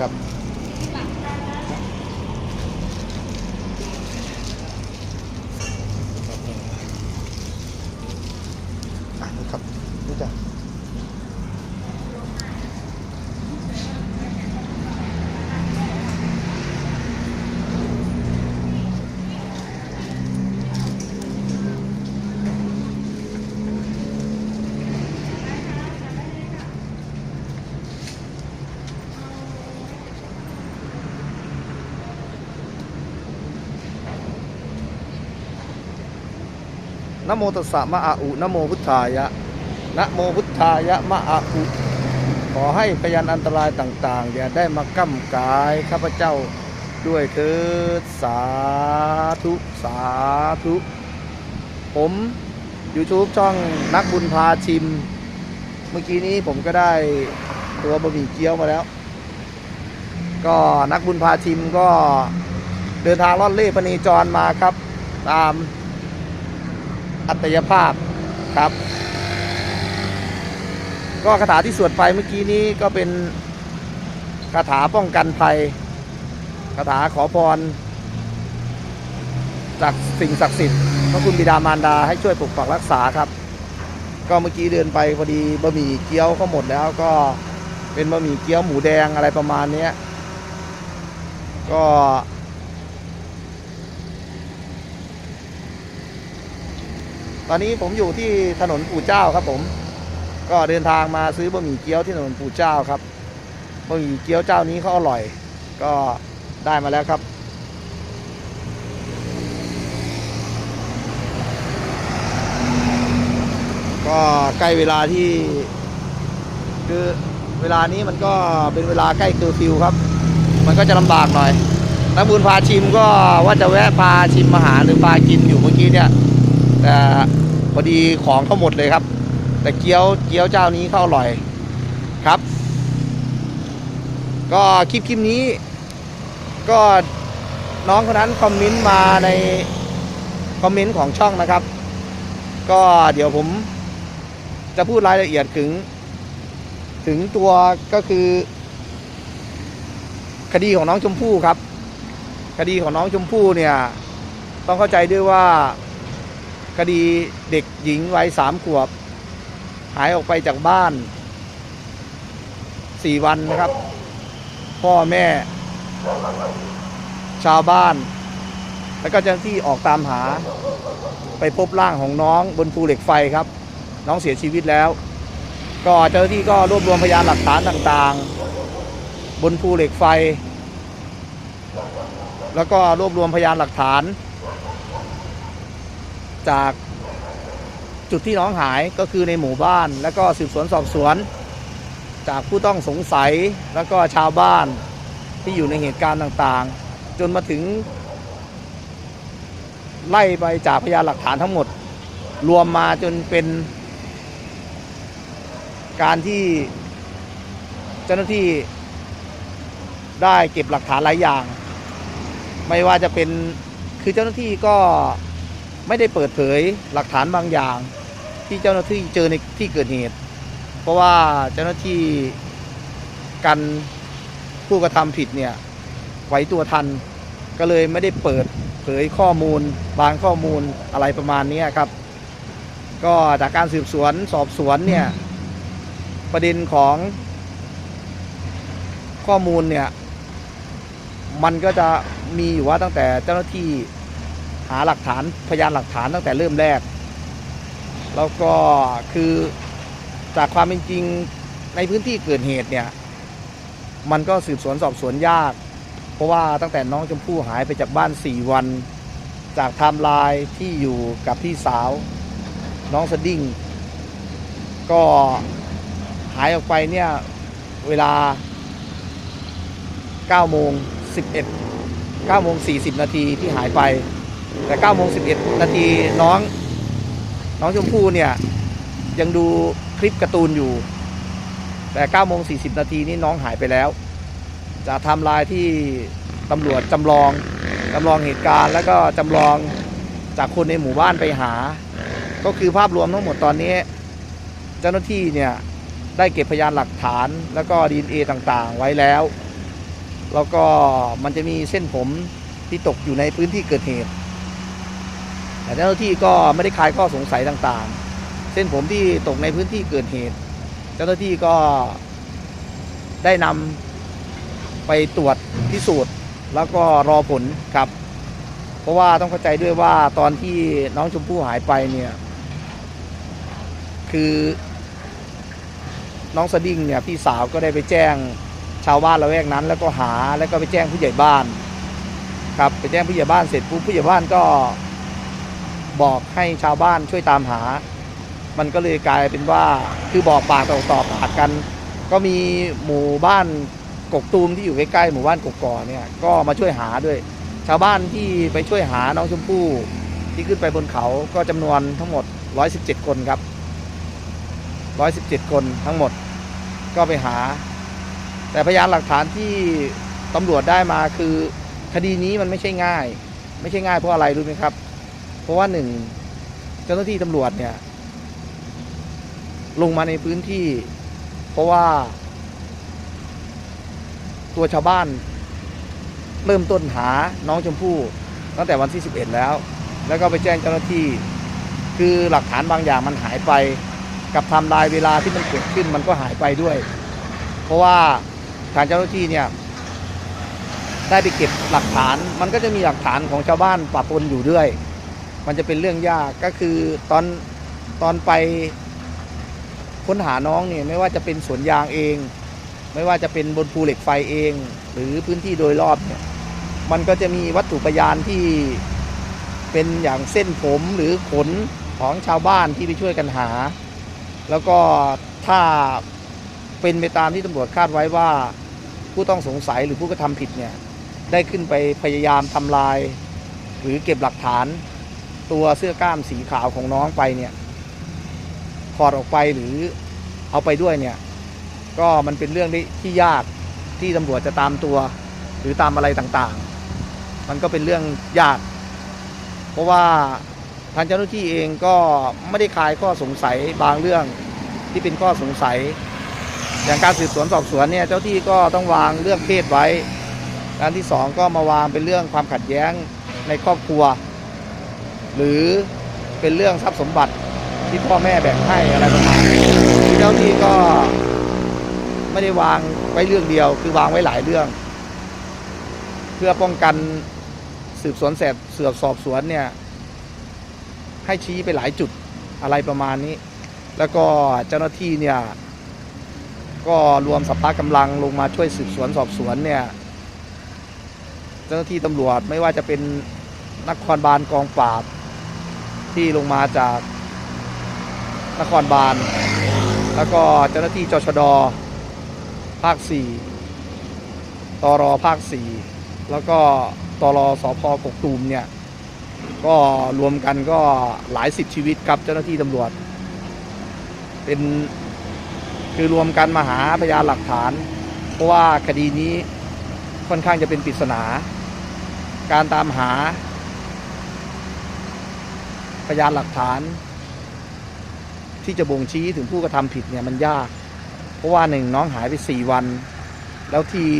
ครับ นโมตัสสะมะอะอุนโมพุทธายะนะโมพุทธายะมะอะอุขอให้พยานอันตรายต่างๆ อย่าได้มาก้ำกายข้าพเจ้าด้วยเถิดสาธุ สาธุ ผม YouTube ช่องนักบุญพาชิม เมื่อกี้นี้ผมก็ได้ตัวบะหมี่เกี๊ยวมาแล้ว ก็นักบุญพาชิมก็เดินทางล่อนเล่พเนจรมาครับ ตาม อัตยภาพครับ ก็คาถาที่สวดไปเมื่อกี้นี้ก็เป็นคาถาป้องกันภัยคาถาขอพร จากสิ่งศักดิ์สิทธิ์พระคุณบิดามารดาให้ช่วยปกปักรักษาครับ ก็เมื่อกี้เดินไปพอดีบะหมี่เกี๊ยวก็หมดแล้วก็เป็นบะหมี่เกี๊ยวหมูแดงอะไรประมาณนี้ก็ ตอนนี้ผมอยู่ที่ถนนปู่เจ้าครับผม ก็เดินทางมาซื้อบะหมี่เกี๊ยวที่ถนนปู่เจ้าครับบะหมี่เกี๊ยวเจ้านี้เขาอร่อย ก็ได้มาแล้วครับ ก็ใกล้เวลาที่ คือเวลานี้มันก็เป็นเวลาใกล้เคอร์ฟิวครับ มันก็จะลำบากหน่อยนักบุญพาชิมก็ว่าจะแวะพาชิมอาหารหรือพากินอยู่เมื่อกี้เนี่ย แต่พอดีของเขาหมดเลยครับ แต่เกี๊ยวเกี๊ยวเจ้านี้เขาอร่อยครับ ก็คลิปคลิปนี้ ก็น้องคนนั้นคอมเมนต์มาในคอมเมนต์ของช่องนะครับ ก็เดี๋ยวผมจะพูดรายละเอียดถึง ถึงตัวก็คือ คดีของน้องชมพู่ครับ คดีของน้องชมพู่เนี่ย ต้องเข้าใจด้วยว่า คดีเด็กหญิงวัยสามขวบ หายออกไปจากบ้านสี่วันนะครับ พ่อแม่ ชาวบ้าน แล้วก็เจ้าหน้าที่ออกตามหา ไปพบร่างของน้องบนภูเหล็กไฟครับ น้องเสียชีวิตแล้ว ก็เจ้าหน้าที่ก็รวบรวมพยานหลักฐานต่างๆ บนภูเหล็กไฟ แล้วก็รวบรวมพยานหลักฐาน จากจุดที่น้องหายก็คือในหมู่บ้าน แล้วก็สืบสวนสอบสวน จากผู้ต้องสงสัยแล้วก็ชาวบ้านที่อยู่ในเหตุการณ์ต่างๆ จนมาถึง ไล่ไปจากพยานหลักฐานทั้งหมด รวมมาจนเป็น การที่เจ้าหน้าที่ได้เก็บหลักฐานหลายอย่าง ไม่ว่าจะเป็นคือเจ้าหน้าที่ก็ ไม่ได้เปิดเผยหลักฐานบางอย่าง ที่เจ้าหน้าที่เจอในที่เกิดเหตุ เพราะว่าเจ้าหน้าที่กันผู้กระทำผิดเนี่ยไหวตัวทัน ก็เลยไม่ได้เปิดเผยข้อมูล บางข้อมูลอะไรประมาณนี้ครับ ก็จากการสืบสวนสอบสวนเนี่ยประเด็นของข้อมูลเนี่ยมันก็จะมีอยู่ว่าตั้งแต่เจ้าหน้าที่ หาหลักฐานพยานหลักฐานตั้งแต่เริ่มแรก แล้วก็คือจากความเป็นจริงในพื้นที่เกิดเหตุเนี่ย มันก็สืบสวนสอบสวนยาก เพราะว่าตั้งแต่น้องชมพู่หายไปจากบ้าน 4 วัน จากไทม์ไลน์ที่อยู่กับพี่สาว น้องสดิ้งก็หายออกไปเนี่ย เวลา9โมง11 9โมง40 นาทีที่หายไป แต่9โมง11 นาทีน้อง น้องชมพู่เนี่ย ยังดูคลิปการ์ตูนอยู่ แต่9โมง40 นาทีนี่น้องหายไปแล้วจากไทม์ไลน์ที่ตำรวจจำลองจำลองเหตุการณ์ แล้วก็จำลองจากคนในหมู่บ้านไปหา ก็คือภาพรวมทั้งหมดตอนนี้ เจ้าหน้าที่เนี่ย ได้เก็บพยานหลักฐานแล้วก็ดีเอต่างๆ ไว้แล้ว แล้วก็มันจะมีเส้นผมที่ตกอยู่ในพื้นที่เกิดเหตุ แต่เจ้าหน้าที่ก็ไม่ได้คลายข้อสงสัยต่างๆ เส้นผมที่ตกในพื้นที่เกิดเหตุ เจ้าหน้าที่ก็ได้นำไปตรวจพิสูจน์แล้วก็รอผลครับ เพราะว่าต้องเข้าใจด้วยว่าตอนที่น้องชมพู่หายไปเนี่ย คือน้องสดิ้งเนี่ยพี่สาวก็ได้ไปแจ้งชาวบ้านละแวกนั้น แล้วก็หาแล้วก็ไปแจ้งผู้ใหญ่บ้าน ครับไปแจ้งผู้ใหญ่บ้านเสร็จปุ๊บผู้ใหญ่บ้านก็ บอกให้ชาวบ้านช่วยตามหา มันก็เลยกลายเป็นว่าคือบอกปากต่อต่อปากกัน ก็มีหมู่บ้านกกตูมที่อยู่ใกล้ๆหมู่บ้านกกกอเนี่ยก็มาช่วยหาด้วย ชาวบ้านที่ไปช่วยหาน้องชมพู่ที่ขึ้นไปบนเขาก็จำนวนทั้งหมด 117 คนครับ 117 คนทั้งหมดก็ไปหา แต่พยานหลักฐานที่ตำรวจได้มาคือคดีนี้มันไม่ใช่ง่าย ไม่ใช่ง่ายเพราะอะไรรู้ไหมครับ เพราะว่าหนึ่งเจ้าหน้าที่ตำรวจเนี่ย ลงมาในพื้นที่ เพราะว่า ตัวชาวบ้าน เริ่มต้นหาน้องชมพู่ตั้งแต่วันที่ 11 แล้ว แล้วก็ไปแจ้งเจ้าหน้าที่ คือหลักฐานบางอย่างมันหายไป กับไทม์ไลน์เวลาที่มันเกิดขึ้นมันก็หายไปด้วย เพราะว่าทางเจ้าหน้าที่เนี่ยได้ไปเก็บหลักฐาน มันก็จะมีหลักฐานของชาวบ้านปะปนอยู่ด้วย มันจะเป็นเรื่องยากก็คือตอนตอนไปค้นหาน้องเนี่ยไม่ว่าจะเป็นสวนยางเอง ไม่ว่าจะเป็นบนภูเหล็กไฟเอง หรือพื้นที่โดยรอบเนี่ยมันก็จะมีวัตถุพยานที่เป็นอย่างเส้นผมหรือขนของชาวบ้านที่ไปช่วยกันหา แล้วก็ถ้าเป็นไปตามที่ตำรวจคาดไว้ว่าผู้ต้องสงสัยหรือผู้กระทำผิดเนี่ยได้ขึ้นไปพยายามทำลาย หรือเก็บหลักฐาน ตัวเสื้อกล้ามสีขาวของน้องไปเนี่ยถอดออกไปหรือเอาไปด้วยเนี่ย ก็มันเป็นเรื่องที่ยากที่ตำรวจจะตามตัว หรือตามอะไรต่างๆ มันก็เป็นเรื่องยาก เพราะว่าทางเจ้าหน้าที่เองก็ไม่ได้คลายข้อสงสัยบางเรื่องที่เป็นข้อสงสัย อย่างการสืบสวนสอบสวนเนี่ยเจ้าที่ก็ต้องวางเรื่องเพศไว้การที่สองก็มาวางเป็นเรื่องความขัดแย้งในครอบครัว หรือเป็นเรื่องทรัพย์สมบัติที่พ่อแม่แบ่งให้อะไรประมาณนี้เจ้าที่ก็ไม่ได้วางไว้เรื่องเดียว คือวางไว้หลายเรื่อง เพื่อป้องกันสืบสวนแสบเสือบสอบสวนเนี่ย ให้ชี้ไปหลายจุดอะไรประมาณนี้ แล้วก็เจ้าหน้าที่เนี่ย ก็รวมสัพพะกำลังลงมาช่วยสืบสวนสอบสวนเนี่ย เจ้าหน้าที่ตำรวจไม่ว่าจะเป็นนครบาลกองปราบ ที่ลงมาจากนครบาล แล้วก็เจ้าหน้าที่จชดภาค 4ตรภาค 4 แล้วก็ตรสพกกตูมเนี่ย ก็รวมกันก็หลายสิบชีวิตครับเจ้าหน้าที่ตำรวจ เป็นคือรวมกันมาหาพยานหลักฐาน เพราะว่าคดีนี้ค่อนข้างจะเป็นปริศนา การตามหา พยานหลักฐาน ที่จะบ่งชี้ถึงผู้กระทำผิดเนี่ยมันยาก เพราะว่าหนึ่งน้องหายไปสี่วัน แล้วที่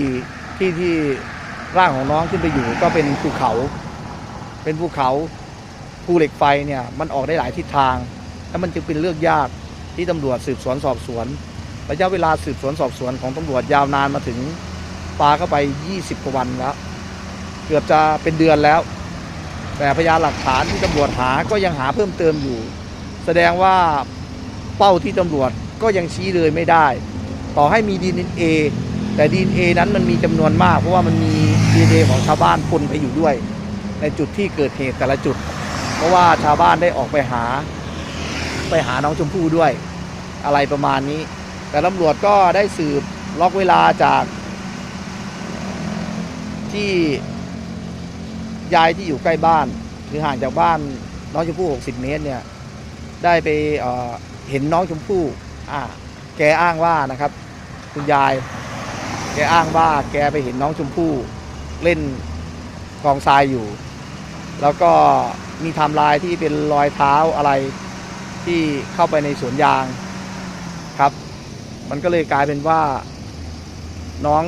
ที่ที่ร่างของน้องขึ้นไปอยู่ก็เป็นภูเขา เป็นภูเขาภูเหล็กไฟเนี่ยมันออกได้หลายทิศทาง แล้วมันจึงเป็นเรื่องยากที่ตำรวจสืบสวนสอบสวนระยะเวลาสืบสวนสอบสวนของตำรวจยาวนานมาถึงปาเข้าไป 20 กว่าวันแล้ว เกือบจะเป็นเดือนแล้ว แต่พยานหลักฐานที่ตำรวจหาก็ยังหาเพิ่มเติมอยู่ แสดงว่าเป้าที่ตำรวจก็ยังชี้เลยไม่ได้ ต่อให้มีดีเอแต่ดีเอนั้นมันมีจำนวนมาก เพราะว่ามันมีดีเอของชาวบ้านปนไปอยู่ด้วย ในจุดที่เกิดเหตุแต่ละจุด เพราะว่าชาวบ้านได้ออกไปหา ไปหาน้องชมพู่ด้วย อะไรประมาณนี้ แต่ตำรวจก็ได้สืบล็อกเวลาจากที่ ยายที่อยู่ใกล้บ้านหรือห่างจากบ้านน้องชมพู่ 60 เมตรเนี่ยได้ไปเเห็นน้องชมพู่อ่าแกอ้างว่านะครับ คุณยาย แกอ้างว่าแกไปเห็นน้องชมพู่เล่นกองทรายอยู่ แล้วก็มีทม์ไลน์ที่เป็นรอยเท้าอะไรที่เข้าไปในสวนยางครับ มันก็เลยกลายเป็นว่าน้อง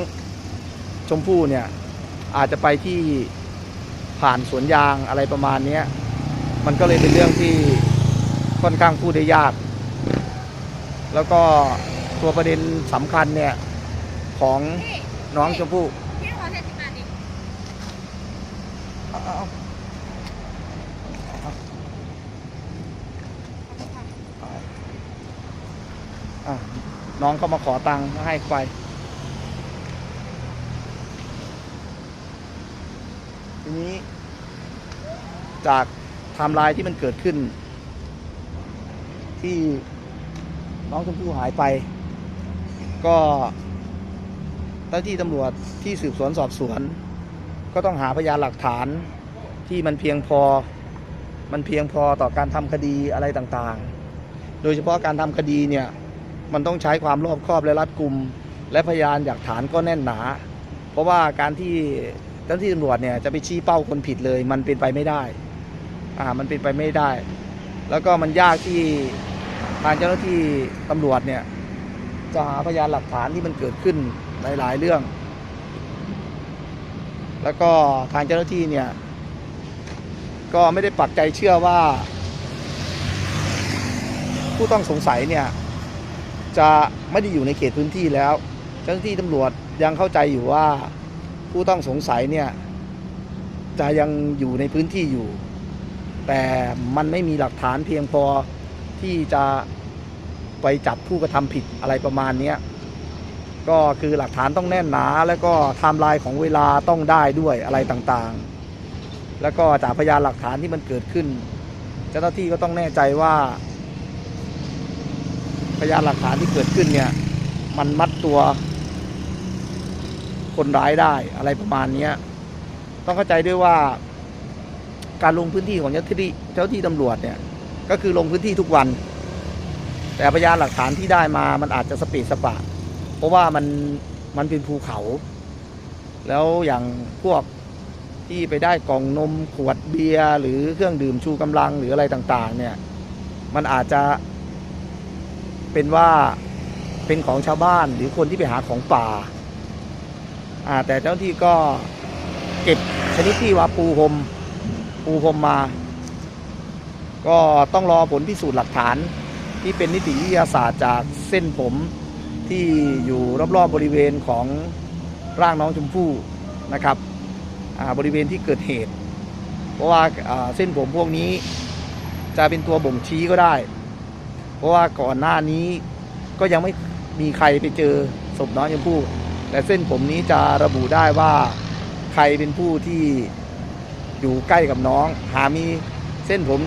ชมพู่เนี่ยอาจจะไปที่ ผ่านสวนยางอะไรประมาณนี้มันก็เลยเป็นเรื่องที่ค่อนข้างพูดได้ยาก แล้วก็ตัวประเด็นสำคัญเนี่ย ของน้องชมพู่น้องเขามาขอตังค์ให้ไป ทีนี้ จากไทม์ไลน์ที่มันเกิดขึ้น ที่น้องชมพู่หายไป ก็เจ้าหน้าที่ตำรวจที่สืบสวนสอบสวน ก็ต้องหาพยานหลักฐานที่มันเพียงพอมันเพียงพอต่อการทำคดีอะไรต่างๆ โดยเฉพาะการทำคดีเนี่ย มันต้องใช้ความรอบคอบและรัดกุม และพยานหลักฐานก็แน่นหนา เพราะว่าการที่ เจ้าหน้าที่ตำรวจเนี่ยจะไปชี้เป้าคนผิดเลย มันเป็นไปไม่ได้อ่ามันเป็นไปไม่ได้ แล้วก็มันยากที่ทางเจ้าหน้าที่ตำรวจเนี่ยจะหาพยานหลักฐานที่มันเกิดขึ้นหลาย ๆ เรื่อง แล้วก็ทางเจ้าหน้าที่เนี่ย ก็ไม่ได้ปักใจเชื่อว่า ผู้ต้องสงสัยเนี่ย จะไม่ได้อยู่ในเขตพื้นที่แล้ว เจ้าหน้าที่ตำรวจยังเข้าใจอยู่ว่า ผู้ต้องสงสัยเนี่ยจะยังอยู่ในพื้นที่อยู่ แต่มันไม่มีหลักฐานเพียงพอที่จะไปจับผู้กระทำผิดอะไรประมาณนี้ก็คือหลักฐานต้องแน่นหนา แล้วก็ไทม์ไลน์ของเวลาต้องได้ด้วยอะไรต่างๆ แล้วก็จากพยานหลักฐานที่มันเกิดขึ้น เจ้าหน้าที่ก็ต้องแน่ใจว่า พยานหลักฐานที่เกิดขึ้นเนี่ยมันมัดตัว คนร้ายได้อะไรประมาณเนี้ยต้องเข้าใจด้วยว่า การลงพื้นที่ของเจ้าหน้าที่เจ้าหน้าที่ตำรวจเนี่ย ก็คือลงพื้นที่ทุกวัน แต่พยานหลักฐานที่ได้มามันอาจจะสปีดสปะเพราะว่ามันมันเป็นภูเขา แล้วอย่างพวกที่ไปได้กล่องนมขวดเบียร์หรือเครื่องดื่มชูกำลังหรืออะไรต่างๆ เนี่ย มันอาจจะเป็นว่าเป็นของชาวบ้านหรือคนที่ไปหาของป่า แต่เจ้าหน้าที่ก็เก็บชนิดที่ว่าปูพรมปูพรมมา ก็ต้องรอผลพิสูจน์หลักฐานที่เป็นนิติวิทยาศาสตร์จากเส้นผมที่อยู่รอบๆบริเวณของร่างน้องชมพู่นะครับบริเวณที่เกิดเหตุ เพราะว่าเส้นผมพวกนี้จะเป็นตัวบ่งชี้ก็ได้ เพราะว่าก่อนหน้านี้ก็ยังไม่มีใครไปเจอศพน้องชมพู่ แต่เส้นผมนี้จะระบุได้ว่าใครเป็นผู้ที่อยู่ใกล้กับน้อง หามีเส้นผม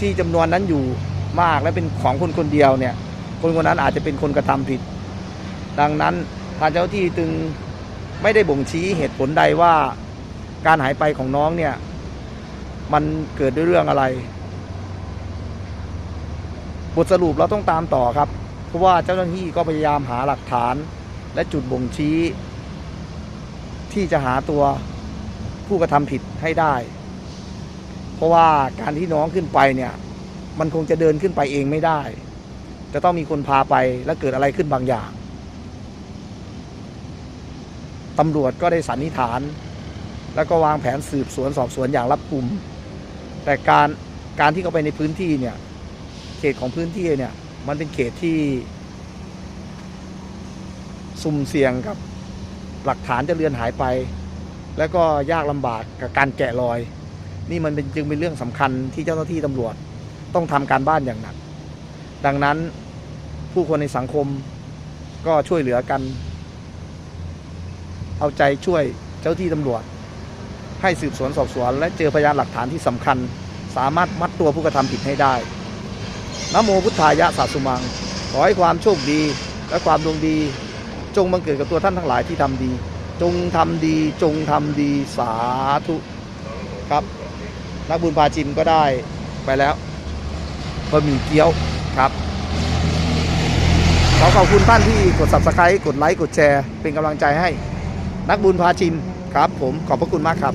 ที่จำนวนนั้นอยู่มากและเป็นของคนคนเดียวเนี่ย คนคนนั้นอาจจะเป็นคนกระทำผิด ดังนั้นทางเจ้าที่จึงไม่ได้บ่งชี้เหตุผลใดว่าการหายไปของน้องเนี่ย มันเกิดด้วยเรื่องอะไร บทสรุปเราต้องตามต่อครับ เพราะว่าเจ้าหน้าที่ก็พยายามหาหลักฐาน และจุดบ่งชี้ ที่จะหาตัวผู้กระทำผิดให้ได้ เพราะว่าการที่น้องขึ้นไปเนี่ย มันคงจะเดินขึ้นไปเองไม่ได้ จะต้องมีคนพาไปแล้วเกิดอะไรขึ้นบางอย่างตำรวจก็ได้สันนิษฐาน แล้วก็วางแผนสืบสวนสอบสวนอย่างรัดกุม แต่การการที่เขาไปในพื้นที่เนี่ย เขตของพื้นที่เนี่ย มันเป็นเขตที่ สุ่มเสี่ยงกับหลักฐานจะเลือนหายไป แล้วก็ยากลำบากกับการแกะรอย นี่มันเป็นจึงเป็นเรื่องสำคัญที่เจ้าหน้าที่ตำรวจ ต้องทำการบ้านอย่างหนัก ดังนั้นผู้คนในสังคมก็ช่วยเหลือกัน เอาใจช่วยเจ้าที่ตำรวจ ให้สืบสวนสอบสวน และเจอพยานหลักฐานที่สำคัญ สามารถมัดตัวผู้กระทำผิดให้ได้นโมพุทธายะสาสุมัง ขอให้ความโชคดีและความดวงดี จงบังเกิดกับตัวท่านทั้งหลายที่ทำดี จงทำดี จงทำดีสาธุครับ นักบุญพาจิมก็ได้ไปแล้วบะหมี่เกี๊ยวครับขอขอบคุณท่านที่กด subscribe กดไลค์กดแชร์ เป็นกำลังใจให้ นักบุญพาชิมครับ ผมขอบพระคุณมากครับ